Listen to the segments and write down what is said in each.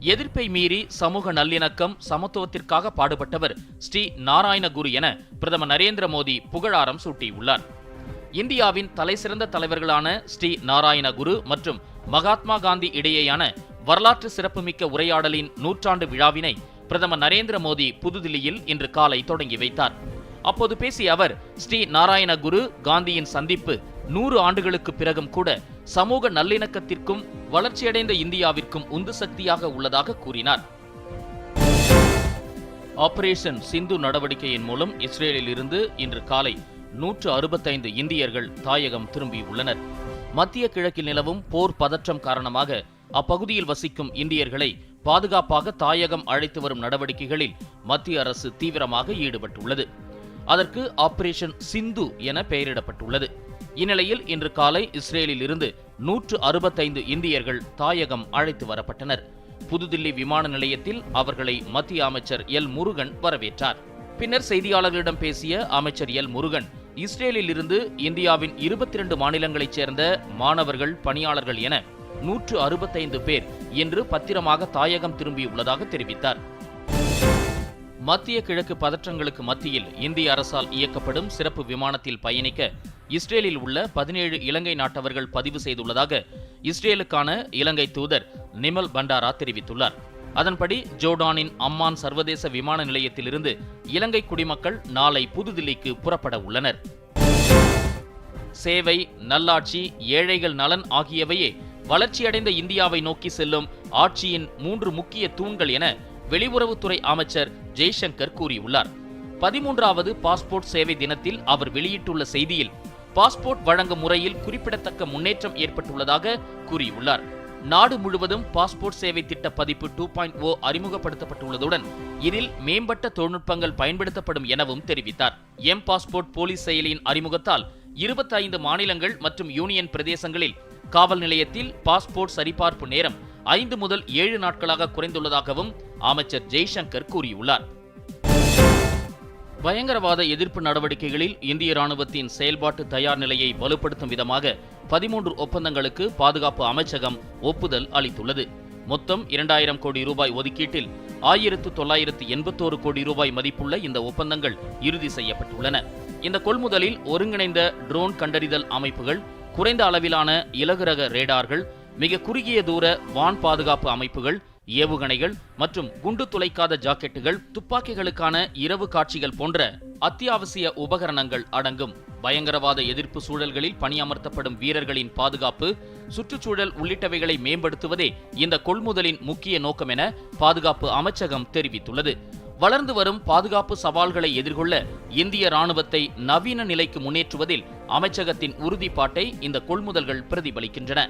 எதிர்ப்பை மீறி சமூக நல்லிணக்கம் சமத்துவத்திற்காக பாடுபட்டவர் ஸ்ரீ நாராயணகுரு என பிரதமர் நரேந்திர மோடி புகழாரம் சூட்டியுள்ளார். இந்தியாவின் தலைசிறந்த தலைவர்களான ஸ்ரீ நாராயணகுரு மற்றும் மகாத்மா காந்தி இடையேயான வரலாற்று சிறப்புமிக்க உரையாடலின் நூற்றாண்டு விழாவினை பிரதமர் நரேந்திர மோடி புதுதில்லியில் இன்று காலை தொடங்கி வைத்தார். அப்போது பேசிய அவர் ஸ்ரீ நாராயணகுரு காந்தியின் சந்திப்பு நூறு ஆண்டுகளுக்கு பிறகும் கூட சமூக நல்லிணக்கத்திற்கும் வளர்ச்சியடைந்த இந்தியாவிற்கும் உந்து சக்தியாக உள்ளதாக கூறினார். ஆபரேஷன் சிந்து நடவடிக்கையின் மூலம் இஸ்ரேலில் இருந்து இன்று காலை நூற்று அறுபத்தைந்து இந்தியர்கள் தாயகம் திரும்பியுள்ளனர். மத்திய கிழக்கில் நிலவும் போர் பதற்றம் காரணமாக அப்பகுதியில் வசிக்கும் இந்தியர்களை பாதுகாப்பாக தாயகம் அழைத்து வரும் நடவடிக்கைகளில் மத்திய அரசு தீவிரமாக ஈடுபட்டுள்ளது. அதற்கு ஆபரேஷன் சிந்து என பெயரிடப்பட்டுள்ளது. இந்நிலையில் இன்று காலை இஸ்ரேலில் இருந்து நூற்று அறுபத்தைந்து இந்தியர்கள் தாயகம் அழைத்து வரப்பட்டனர். புதுதில்லி விமான நிலையத்தில் அவர்களை மத்திய அமைச்சர் எல் முருகன் வரவேற்றார். பின்னர் செய்தியாளர்களிடம் பேசிய அமைச்சர் எல் முருகன் இஸ்ரேலில் இருந்து இந்தியாவின் இருபத்தி இரண்டு மாநிலங்களைச் சேர்ந்த மாணவர்கள் பணியாளர்கள் என நூற்று அறுபத்தைந்து பேர் இன்று பத்திரமாக தாயகம் திரும்பியுள்ளதாக தெரிவித்தார். மத்திய கிழக்கு பதற்றங்களுக்கு மத்தியில் இந்திய அரசால் இயக்கப்படும் சிறப்பு விமானத்தில் பயணிக்க இஸ்ரேலில் உள்ள பதினேழு இலங்கை நாட்டவர்கள் பதிவு செய்துள்ளதாக இஸ்ரேலுக்கான இலங்கை தூதர் நிமல் பண்டாரா தெரிவித்துள்ளார். அதன்படி ஜோர்டானின் அம்மான் சர்வதேச விமான நிலையத்திலிருந்து இலங்கை குடிமக்கள் நாளை புதுதில்லிக்கு புறப்பட உள்ளனர். சேவை நல்லாட்சி ஏழைகள் நலன் ஆகியவையே வளர்ச்சியடைந்த இந்தியாவை நோக்கி செல்லும் ஆட்சியின் மூன்று முக்கிய தூண்கள் என வெளியுறவுத்துறை அமைச்சர் ஜெய்சங்கர் கூறியுள்ளார். பதிமூன்றாவது பாஸ்போர்ட் சேவை தினத்தில் அவர் வெளியிட்டுள்ள செய்தியில் பாஸ்போர்ட் வழங்கும் முறையில் குறிப்பிடத்தக்க முன்னேற்றம் ஏற்பட்டுள்ளதாக கூறியுள்ளார். நாடு முழுவதும் பாஸ்போர்ட் சேவை திட்ட பதிப்பு டூ பாயிண்ட் ஓ அறிமுகப்படுத்தப்பட்டுள்ளதுடன் இதில் மேம்பட்ட தொழில்நுட்பங்கள் பயன்படுத்தப்படும் எனவும் தெரிவித்தார். எம் பாஸ்போர்ட் போலீஸ் செயலியின் அறிமுகத்தால் இருபத்தைந்து மாநிலங்கள் மற்றும் யூனியன் பிரதேசங்களில் காவல் நிலையத்தில் பாஸ்போர்ட் சரிபார்ப்பு நேரம் ஐந்து முதல் ஏழு நாட்களாக குறைந்துள்ளதாகவும் அமைச்சர் ஜெய்சங்கர் கூறியுள்ளார். பயங்கரவாத எதிர்ப்பு நடவடிக்கைகளில் இந்திய ராணுவத்தின் செயல்பாட்டு தயார் நிலையை வலுப்படுத்தும் விதமாக பதிமூன்று ஒப்பந்தங்களுக்கு பாதுகாப்பு அமைச்சகம் ஒப்புதல் அளித்துள்ளது. மொத்தம் இரண்டாயிரம் கோடி ரூபாய் ஒதுக்கீட்டில் ஆயிரத்து தொள்ளாயிரத்து எண்பத்தோரு கோடி ரூபாய் மதிப்புள்ள இந்த ஒப்பந்தங்கள் இறுதி செய்யப்பட்டுள்ளன. இந்த கொள்முதலில் ஒருங்கிணைந்த ட்ரோன் கண்டறிதல் அமைப்புகள் குறைந்த அளவிலான இலகுரக ரேடார்கள் மிக குறுகிய தூர வான் பாதுகாப்பு அமைப்புகள் ஏவுகணைகள் மற்றும் குண்டு துளைக்காத ஜாக்கெட்டுகள் துப்பாக்கிகளுக்கான இரவு காட்சிகள் போன்ற அத்தியாவசிய உபகரணங்கள் அடங்கும். பயங்கரவாத எதிர்ப்பு சூழல்களில் பணியமர்த்தப்படும் வீரர்களின் பாதுகாப்பு சுற்றுச்சூழல் உள்ளிட்டவைகளை மேம்படுத்துவதே இந்த கொள்முதலின் முக்கிய நோக்கம் என பாதுகாப்பு அமைச்சகம் தெரிவித்துள்ளது. வளர்ந்து வரும் பாதுகாப்பு சவால்களை எதிர்கொள்ள இந்திய ராணுவத்தை நவீன நிலைக்கு முன்னேற்றுவதில் அமைச்சகத்தின் உறுதிப்பாட்டை இந்த கொள்முதல்கள் பிரதிபலிக்கின்றன.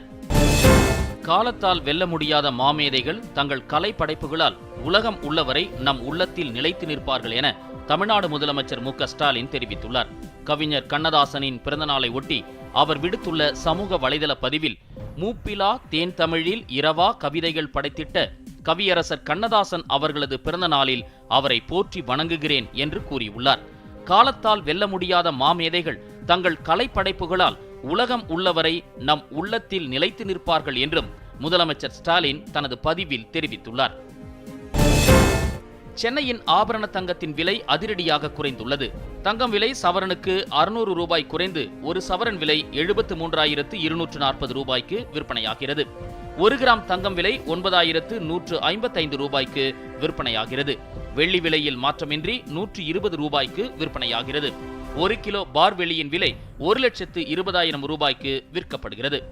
காலத்தால் வெல்ல முடியாத மாமேதைகள் தங்கள் கலை படைப்புகளால் உலகம் உள்ளவரை நம் உள்ளத்தில் நிலைத்து நிற்பார்கள் என தமிழ்நாடு முதலமைச்சர் மு ஸ்டாலின் தெரிவித்துள்ளார். கவிஞர் கண்ணதாசனின் பிறந்தநாளை ஒட்டி அவர் விடுத்துள்ள சமூக வலைதள பதிவில் மூப்பிலா தேன் தமிழில் இரவா கவிதைகள் படைத்திட்ட கவியரசர் கண்ணதாசன் அவர்களது பிறந்த நாளில் அவரை போற்றி வணங்குகிறேன் என்று கூறியுள்ளார். காலத்தால் வெல்ல முடியாத மாமேதைகள் தங்கள் கலைப்படைப்புகளால் உலகம் உள்ளவரை நம் உள்ளத்தில் நிலைத்து நிற்பார்கள் என்றும் முதலமைச்சர் ஸ்டாலின் தனது பதிவில் தெரிவித்துள்ளார். சென்னையின் ஆபரண தங்கத்தின் விலை அதிரடியாக குறைந்துள்ளது. தங்கம் விலை சவரனுக்கு அறுநூறு ரூபாய் குறைந்து ஒரு சவரன் விலை எழுபத்து மூன்றாயிரத்து இருநூற்று நாற்பது ரூபாய்க்கு விற்பனையாகிறது. ஒரு கிராம் தங்கம் விலை ஒன்பதாயிரத்து நூற்று ஐம்பத்தைந்து ரூபாய்க்கு விற்பனையாகிறது. வெள்ளி விலையில் மாற்றமின்றி நூற்று இருபது ரூபாய்க்கு விற்பனையாகிறது. ஒரு கிலோ பார்வெளியின் விலை ஒரு லட்சத்து இருபதாயிரம் ரூபாய்க்கு விற்கப்படுகிறது.